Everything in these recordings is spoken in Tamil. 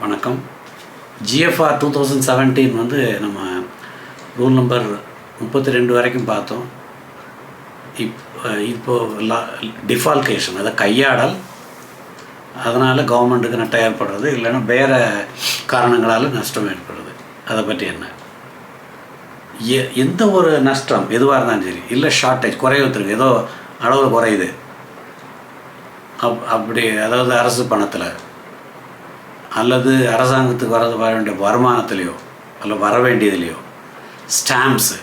வணக்கம். ஜிஎஃப்ஆர் டூ தௌசண்ட் செவன்டீன் வந்து நம்ம ரூல் நம்பர் முப்பத்தி ரெண்டு வரைக்கும் பார்த்தோம். இப் இப்போது லா டிஃபால்கேஷன் அதாவது கையாடல் அதனால் கவர்மெண்ட்டுக்கு நட்டம் ஏற்படுறது இல்லைன்னா வேறு காரணங்களால் நஷ்டம் ஏற்படுறது. அதை பற்றி என்ன? எ எந்த ஒரு நஷ்டம் எதுவாக இருந்தாலும் சரி இல்லை ஷார்ட்டேஜ் குறைவத்திற்கு ஏதோ அளவு குறையுது. அப் அப்படி அதாவது அரசு பணத்தில். அல்லது அரசாங்கத்துக்கு வர வர வேண்டிய வருமானத்துலேயோ அல்ல வர வேண்டியதுலையோ ஸ்டாம்ப்ஸு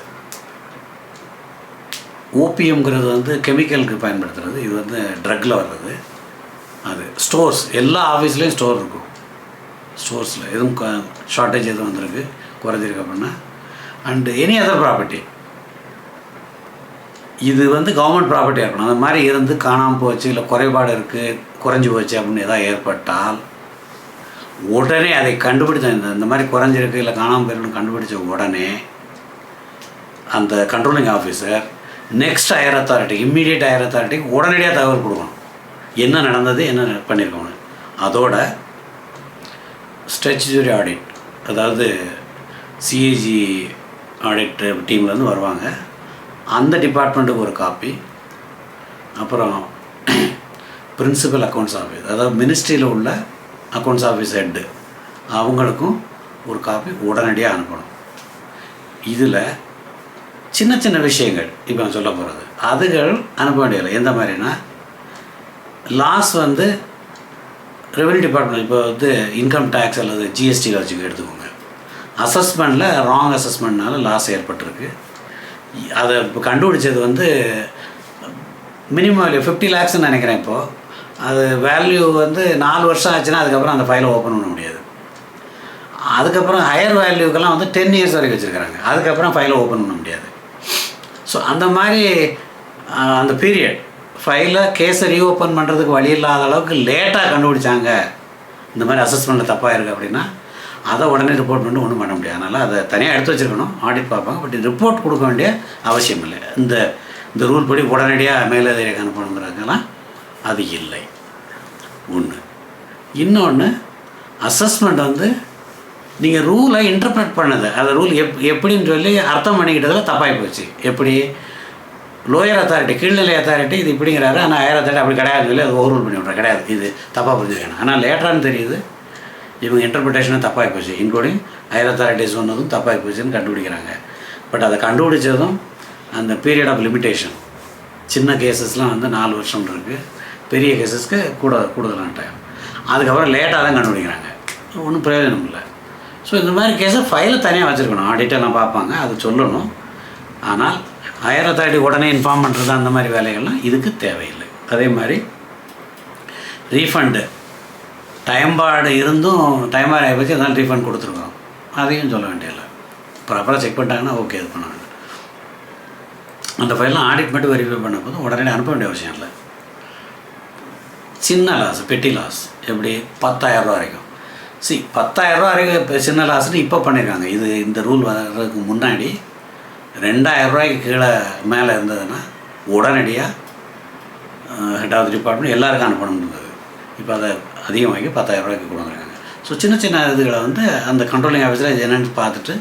ஓபியம்ங்கிறது வந்து கெமிக்கலுக்கு பயன்படுத்துறது. இது வந்து ட்ரக்கில் வர்றது அது ஸ்டோர்ஸ். எல்லா ஆஃபீஸ்லேயும் ஸ்டோர் இருக்கும். ஸ்டோர்ஸில். எதுவும் ஷார்ட்டேஜ் எதுவும் வந்திருக்கு. குறைஞ்சிருக்கு அப்படின்னா. அண்டு எனி அதர் ப்ராப்பர்ட்டி இது வந்து கவர்மெண்ட் ப்ராப்பர்ட்டியாக இருக்கணும். அந்த மாதிரி இருந்து காணாமல் போச்சு இல்லை குறைபாடு இருக்குது குறைஞ்சி போச்சு அப்படின்னு எதாவது ஏற்பட்டால் உடனே அதை கண்டுபிடிச்ச இந்த இந்த மாதிரி குறைஞ்சிருக்கு இல்லை காணாமல் போயிருக்குன்னு கண்டுபிடிச்ச உடனே அந்த controlling officer next higher authority immediate higher அத்தாரிட்டிக்கு உடனடியாக தகவல் கொடுக்கணும். என்ன நடந்தது என்ன பண்ணியிருக்கணும் அதோட ஸ்டெச்சுரி ஆடிட் அதாவது சிஏஜி ஆடிட் டீம்லேருந்து வருவாங்க. அந்த டிபார்ட்மெண்ட்டுக்கு ஒரு காப்பி அப்புறம் பிரின்சிபல் அக்கௌண்ட்ஸ் ஆஃபீஸ் அதாவது மினிஸ்ட்ரியில் உள்ள அக்கௌண்ட்ஸ் ஆஃபீஸ் ஹெட்டு அவங்களுக்கும் ஒரு காப்பி உடனடியாக அனுப்பணும். இதில் சின்ன சின்ன விஷயங்கள் இப்போ நான் சொல்ல போகிறது அதுகள் அனுப்ப வேண்டியதில்லை. எந்த மாதிரினா லாஸ் வந்து ரெவன்யூ டிபார்ட்மெண்ட் இப்போ வந்து இன்கம் டேக்ஸ் அல்லது ஜிஎஸ்டி வச்சு எடுத்துக்கோங்க. அசஸ்மெண்ட்டில் ராங் அசஸ்மெண்ட்னால லாஸ் ஏற்பட்டிருக்கு. அதை இப்போ கண்டுபிடிச்சது வந்து மினிமம் வேல்யூ ஃபிஃப்டி லேக்ஸ்னு நினைக்கிறேன் இப்போது அது வேல்யூ வந்து நாலு வருஷம் ஆச்சுன்னா அதுக்கப்புறம் அந்த ஃபைலை ஓப்பன் பண்ண முடியாது. அதுக்கப்புறம் ஹையர் வேல்யூக்கெல்லாம் வந்து டென் இயர்ஸ் வரைக்கும் வச்சுருக்கிறாங்க. அதுக்கப்புறம் ஃபைலை ஓப்பன் பண்ண முடியாது. ஸோ அந்த மாதிரி அந்த பீரியட் ஃபைலை கேஸை ரீஓப்பன் பண்ணுறதுக்கு வழி இல்லாத அளவுக்கு லேட்டாக கண்டுபிடிச்சாங்க. இந்த மாதிரி அசஸ்மெண்ட்டில் தப்பாக இருக்குது அப்படின்னா அதை உடனே ரிப்போர்ட் பண்ணி ஒன்றும் பண்ண முடியாது. அதனால் அதை தனியாக எடுத்து வச்சுருக்கணும் ஆடிட் பார்ப்பாங்க. பட் ரிப்போர்ட் கொடுக்க வேண்டிய அவசியம் இல்லை. இந்த இந்த ரூல் படி உடனடியாக மேலதிகாரிக்கு அனுப்பணுங்கிறதுக்கெல்லாம் அது இல்லை. ஒன்று இன்னொன்று அசஸ்மெண்ட் வந்து நீங்கள் ரூலை இன்டர்பிரட் பண்ணது. அந்த ரூல் எப் எப்படின்னு சொல்லி அர்த்தம் பண்ணிக்கிட்டதில் தப்பாகி போச்சு. எப்படி? லோயர் அத்தாரிட்டி கீழ்நிலை அத்தாரிட்டி இது இப்படிங்கிறாரு. ஆனால் ஹையர் அத்தாரிட்டி அப்படி கிடையாது சொல்லி அது ஓவர் ரூல் பண்ணி விட்றேன் கிடையாது. இது தப்பாக புரிஞ்சுக்கணும் ஆனால் லேட்டரானு தெரியுது. இவங்க இன்டர்பிரிட்டேஷனும் தப்பாகி போச்சு. இன்க்ளூடிங் ஹையர் அத்தாரிட்டி சொன்னதும் தப்பாகி போச்சுன்னு கண்டுபிடிக்கிறாங்க. பட் அதை கண்டுபிடிச்சதும் அந்த பீரியட் ஆஃப் லிமிட்டேஷன் சின்ன கேசஸ்லாம் வந்து நாலு வருஷம் இருக்குது பெரிய கேசஸ்க்கு கூட கூடுதலான டைம் அதுக்கப்புறம் லேட்டாக தான் கண்டுபிடிக்கிறாங்க. ஒன்றும் பிரயோஜனம் இல்லை. ஸோ இந்த மாதிரி கேஸை ஃபைலை தனியாக வச்சுருக்கணும். ஆடிட்டெல்லாம் பார்ப்பாங்க அது சொல்லணும். ஆனால் ஹையர் அத்தாரிட்டி உடனே இன்ஃபார்ம் பண்ணுறது அந்த மாதிரி வேலைகள்லாம் இதுக்கு தேவையில்லை. அதே மாதிரி ரீஃபண்டு டைம்பாடு இருந்தும் டைம்பாடு ஆகிப்போச்சு அதனால் ரீஃபண்ட் கொடுத்துருக்குறோம். அதையும் சொல்ல வேண்டியதில்லை. ப்ராப்பராக செக் பண்ணிட்டாங்கன்னா ஓகே இது பண்ண வேண்டாம். அந்த ஃபைல்லாம் ஆடிட் மட்டும் வெரிஃபை பண்ண போதும் உடனே அனுப்ப வேண்டிய அவசியம் இல்லை. சின்ன லாஸ் பெட்டி லாஸ் எப்படி? பத்தாயிரரூவா வரைக்கும். சி பத்தாயிரரூவா வரைக்கும் இப்போ சின்ன லாஸ்னு இப்போ பண்ணியிருக்காங்க இது இந்த ரூல் வர்றதுக்கு முன்னாடி ரெண்டாயிரம் ரூபாய்க்கு கீழே மேலே இருந்ததுன்னா உடனடியாக ஹெட் ஆஃப் டிபார்ட்மெண்ட் எல்லாருக்கும் அனுப்பணும் இருந்தது இப்போ அதை அதிகமாகி பத்தாயிரம் ரூபாய்க்கு கொண்டு ஸோ சின்ன சின்ன இதுகளை வந்து அந்த கண்ட்ரோலிங் ஆஃபீஸில் என்னென்னு பார்த்துட்டு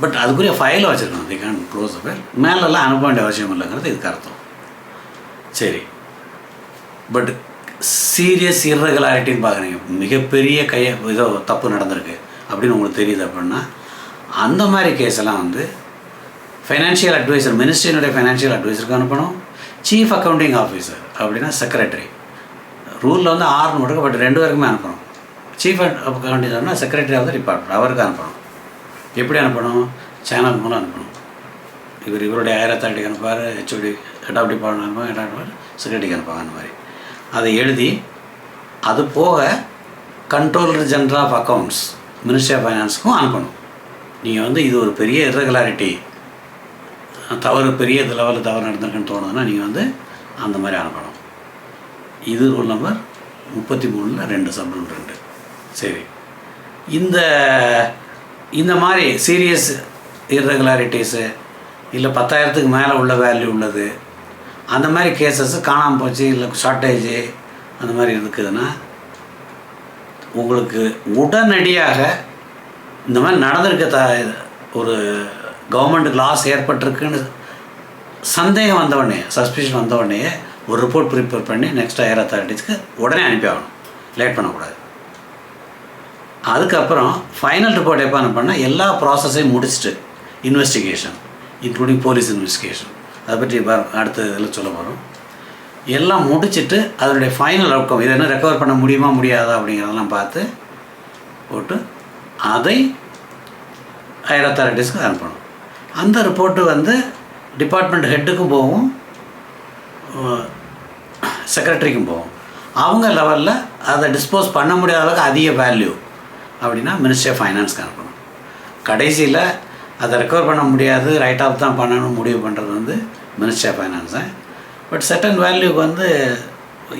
பட் அதுக்குரிய ஃபைலை வச்சுருக்கணும் தி கேன் க்ளோஸ் ஃபைல் மேலெல்லாம் அனுப்ப வேண்டிய அவசியம் இல்லைங்கிறது இதுக்கு அர்த்தம். சரி. பட் சீரியஸ் இர்ரெகுலாரிட்டின்னு பார்க்குறீங்க. மிகப்பெரிய கைய ஏதோ தப்பு நடந்திருக்கு அப்படின்னு உங்களுக்கு தெரியுது அப்படின்னா அந்த மாதிரி கேஸ் எல்லாம் வந்து ஃபைனான்ஷியல் அட்வைசர் மினிஸ்ட்ரியினுடைய ஃபைனான்ஷியல் அட்வைசருக்கு அனுப்பணும். சீஃப் அக்கௌண்டிங் ஆஃபீஸர் அப்படின்னா செக்ரட்டரி ரூலில் வந்து ஆறு மட்டும் பட் ரெண்டு பேருக்குமே அனுப்பணும். சீஃப் அக்கௌண்டிங்னா செக்ரட்டரி ஆஃப் த டிபார்ட்மெண்ட் அவருக்கு அனுப்பணும். எப்படி அனுப்பணும்? சேனல் மூலம் அனுப்பணும். இவர் இவருடைய ஆயிரத்தாட்டிக்கு அனுப்பார் ஹெச்ஓடி ஹெட் ஆஃப் டிபார்ட்மெண்ட் அனுப்புவாங்க ஹெட் ஆஃப் செக்ரட்டரிக்கு அனுப்பாங்க அந்த மாதிரி. அதை எழுதி அது போக controller general of accounts ministry of ஃபைனான்ஸுக்கும் அனுப்பணும். நீங்கள் வந்து இது ஒரு பெரிய இர்ரெகுலாரிட்டி தவறு பெரிய லெவலில் தவறு நடந்திருக்குன்னு தோணுதுன்னா நீங்கள் வந்து அந்த மாதிரி அனுப்பணும். இது ரூல் நம்பர் முப்பத்தி மூணில் ரெண்டு சப் ரூல் ரெண்டு. சரி. இந்த இந்த மாதிரி சீரியஸ் இர்ரெகுலாரிட்டிஸு இல்லை பத்தாயிரத்துக்கு மேலே உள்ள வேல்யூ உள்ளது அந்த மாதிரி கேசஸ் காணாமல் போச்சு இல்லை ஷார்ட்டேஜு அந்த மாதிரி இருக்குதுன்னா உங்களுக்கு உடனடியாக இந்த மாதிரி நடந்திருக்க த ஒரு கவர்மெண்ட்டுக்கு லாஸ் ஏற்பட்டிருக்குன்னு சந்தேகம் வந்தவொடனே சஸ்பிஷன் வந்தவொடனே ஒரு ரிப்போர்ட் ப்ரிப்பேர் பண்ணி நெக்ஸ்ட் ஹையர் அத்தாரிட்டிஸ்க்கு உடனே அனுப்பி ஆகணும் லேட் பண்ணக்கூடாது. அதுக்கப்புறம் ஃபைனல் ரிப்போர்ட் எப்போ அனுப்பினா எல்லா ப்ராசஸையும் முடிச்சுட்டு இன்வெஸ்டிகேஷன் இன்க்ளூடிங் போலீஸ் இன்வெஸ்டிகேஷன் அதை பற்றி அடுத்த இதில் சொல்ல போகிறோம் எல்லாம் முடிச்சிட்டு அதனுடைய ஃபைனல் அவுட்கம் இதை என்ன ரெக்கவர் பண்ண முடியுமா முடியாதா அப்படிங்கிறதெல்லாம் பார்த்து போட்டு அதை ஹையர் அத்தாரிட்டிஸ்க்கு அனுப்பணும் அந்த ரிப்போர்ட்டு வந்து டிபார்ட்மெண்ட் ஹெட்டுக்கும் போகும் செக்ரட்டரிக்கும் போகும் அவங்க லெவலில் அதை டிஸ்போஸ் பண்ண முடியாத அளவுக்கு அதிக வேல்யூ அப்படின்னா மினிஸ்ட்ரி ஆஃப் ஃபைனான்ஸ்க்கு அனுப்பணும். கடைசியில் அதை ரெக்கவர் பண்ண முடியாது ரைட் ஆஃப் தான் பண்ணணும் முடிவு பண்ணுறது வந்து ministry of finance but certain வேல்யூக்கு வந்து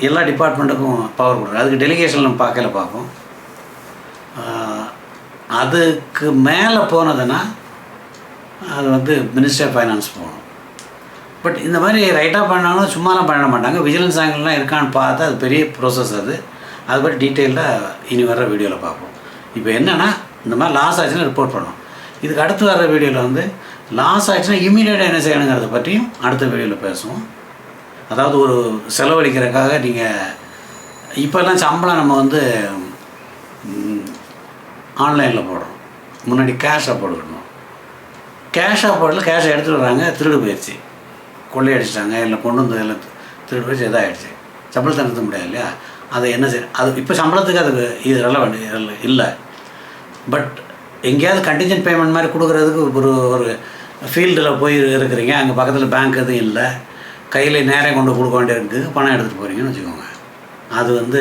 எல்லா டிபார்ட்மெண்ட்டுக்கும் பவர் கொடுக்குறது அதுக்கு டெலிகேஷன் நம்ம பார்க்கல பார்ப்போம். அதுக்கு மேலே போனதுன்னா அது வந்து மினிஸ்ட்ரி ஆஃப் ஃபைனான்ஸ் போகணும். பட் இந்த மாதிரி ரைட்டாக பண்ணாலும் சும்மாலாம் பண்ண மாட்டாங்க. விஜிலன்ஸ் ஆங்கிள்லாம் இருக்கான்னு பார்த்தா அது பெரிய ப்ரோசஸ் அது. அது பற்றி டீட்டெயிலாக இனி வர்ற வீடியோவில் பார்ப்போம். இப்போ என்னென்னா இந்த மாதிரி லாஸ் ஆச்சுன்னா ரிப்போர்ட் பண்ணணும். இதுக்கு அடுத்து வர்ற வீடியோவில் வந்து லாஸ் ஆகிடுச்சுன்னா இமீடியட்டாக என்ன செய்யணுங்கிறத பற்றியும் அடுத்த வீடியோவில் பேசுவோம். அதாவது ஒரு செலவழிக்கிறதுக்காக நீங்கள் இப்போல்லாம் சம்பளம் நம்ம வந்து ஆன்லைனில் போடுறோம். முன்னாடி கேஷாக போட்டுக்கணும் கேஷாக போடல கேஷை எடுத்துகிட்டு வராங்க திருடு போயிடுச்சு. கொள்ளையடிச்சிட்டாங்க இல்லை கொண்டு வந்து எல்லாம் திருடு போயிடுச்சு இதாகிடுச்சு சம்பளத்தை நிறுத்த முடியாது இல்லையா? அதை என்ன செய்ய அது இப்போ சம்பளத்துக்கு அது இது ரெலவெண்ட் இல்லை. பட் எங்கேயாவது கண்டிஜென்ட் பேமெண்ட் மாதிரி கொடுக்குறதுக்கு ஒரு ஒரு ஃபீல்டில் போய் இருக்கிறீங்க அங்கே பக்கத்தில் பேங்க் எதுவும் இல்லை கையில் நேரம் கொண்டு கொடுக்க வேண்டியிருக்கு பணம் எடுத்துகிட்டு போகிறீங்கன்னு வச்சுக்கோங்க. அது வந்து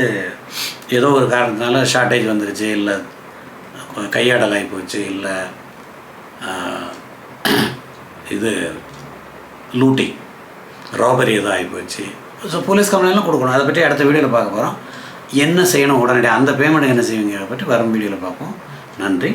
ஏதோ ஒரு காரணத்தினால ஷார்ட்டேஜ் வந்துருச்சு இல்லை கையாடல் ஆகி போச்சு இல்லை இது லூட்டிங் ராபரி எதுவும் ஆகி போச்சு. ஸோ போலீஸ் கம்ப்ளைண்ட்லாம் கொடுக்கணும். அதை பற்றி அடுத்த வீடியோவில் பார்க்க போகிறோம் என்ன செய்யணும் உடனடியாக அந்த பேமெண்ட் என்ன செய்வீங்க பற்றி வரும் வீடியோவில் பார்ப்போம். நன்றி.